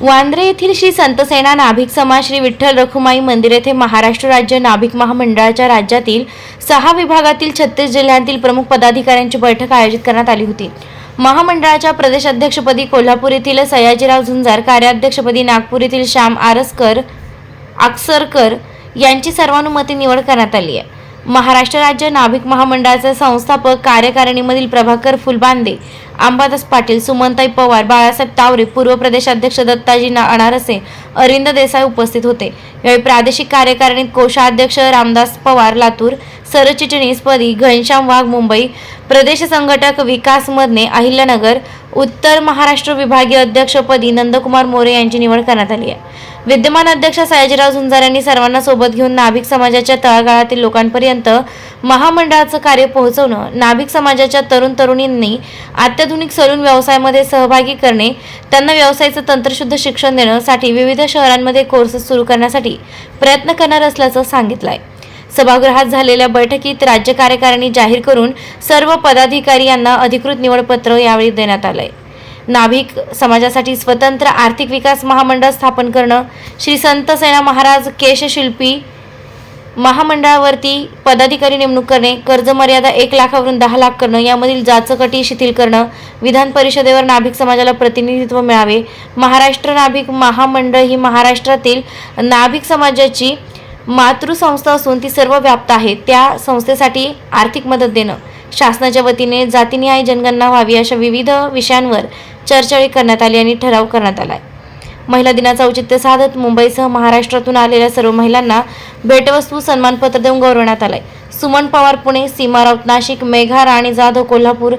वांद्रे येथील श्री संतसेना नाभिक समाज श्री विठ्ठल रखुमाई मंदिर येथे महाराष्ट्र राज्य नाभिक महामंडळाच्या राज्यातील सहा विभागातील छत्तीस जिल्ह्यांतील प्रमुख पदाधिकाऱ्यांची बैठक आयोजित करण्यात आली होती. महामंडळाच्या प्रदेशाध्यक्षपदी कोल्हापूर येथील सयाजीराव झुंजार कार्याध्यक्षपदी नागपूर येथील श्याम आरसकर आक्सरकर यांची सर्वानुमते निवड करण्यात आली आहे. महाराष्ट्र राज्य नाभिक महामंडळाचे संस्थापक कार्यकारिणीमधील प्रभाकर फुलबांदे अंबादास पाटील सुमनताई पवार बाळासाहेब तावरे पूर्व प्रदेशाध्यक्ष दत्ताजी ना- अनारसे अरिंद देसाई उपस्थित होते. यावेळी प्रादेशिक कार्यकारिणीत कोषाध्यक्ष रामदास पवार लातूर सरचिटणीसपदी घनश्याम वाघ मुंबई प्रदेश संघटक विकास मदने अहिल्यानगर उत्तर महाराष्ट्र विभागीय अध्यक्षपदी नंदकुमार मोरे यांची निवड करण्यात आली आहे. विद्यमान अध्यक्ष सयाजीराव झुंजार यांनी सर्वांना सोबत घेऊन नाभिक समाजाच्या तळागाळातील लोकांपर्यंत महामंडळाचं कार्य पोहोचवणं नाभिक समाजाच्या तरुण तरुणींनी अत्याधुनिक सलून व्यवसायामध्ये सहभागी करणे त्यांना व्यवसायाचं तंत्रशुद्ध शिक्षण देण्यासाठी विविध शहरांमध्ये कोर्सेस सुरू करण्यासाठी प्रयत्न करणार असल्याचं सांगितलं आहे सभागृहात झालेल्या बैठकीत राज्य कार्यकारिणी जाहीर करून सर्व पदाधिकारी यांना अधिकृत निवडपत्र यावेळी देण्यात आलंय. नाभिक समाजासाठी स्वतंत्र आर्थिक विकास महामंडळ स्थापन करणं श्री संत सेना महाराज केशशिल्पी महामंडळावरती पदाधिकारी नेमणूक करणे कर्जमर्यादा एक लाखावरून दहा लाख करणं यामधील जाचकटी शिथिल करणं विधान परिषदेवर नाभिक समाजाला प्रतिनिधित्व मिळावे महाराष्ट्र नाभिक महामंडळ ही महाराष्ट्रातील नाभिक समाजाची मातृसंस्था असून ती सर्व व्याप्त आहे. त्या संस्थेसाठी आर्थिक मदत देणं शासनाच्या वतीने जातीनिहाय जनगणना व्हावी अशा विविध विषयांवर चर्चा करण्यात आली आणि ठराव करण्यात आला आहे महिला दिनाचं औचित्य साधत मुंबईसह महाराष्ट्रातून आलेल्या सर्व महिलांना भेटवस्तू सन्मानपत्र देऊन गौरवण्यात आलंय. सुमन पवार पुणे सीमा राऊत नाशिक मेघा राणी जाधव कोल्हापूर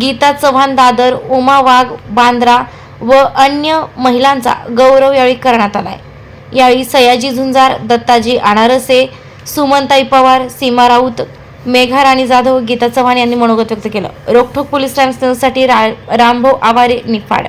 गीता चव्हाण दादर उमा वाघ बांद्रा व अन्य महिलांचा गौरव यावेळी करण्यात आलाय. यावेळी सयाजी झुंजार दत्ताजी अनारसे सुमनताई पवार सीमा राऊत मेघा राणी जाधव गीता चव्हाण यांनी मनोगत व्यक्त केलं. रोखोक पोलीस टाइम्स न्यूजसाठी रा रामभाऊ आवारे निफाड.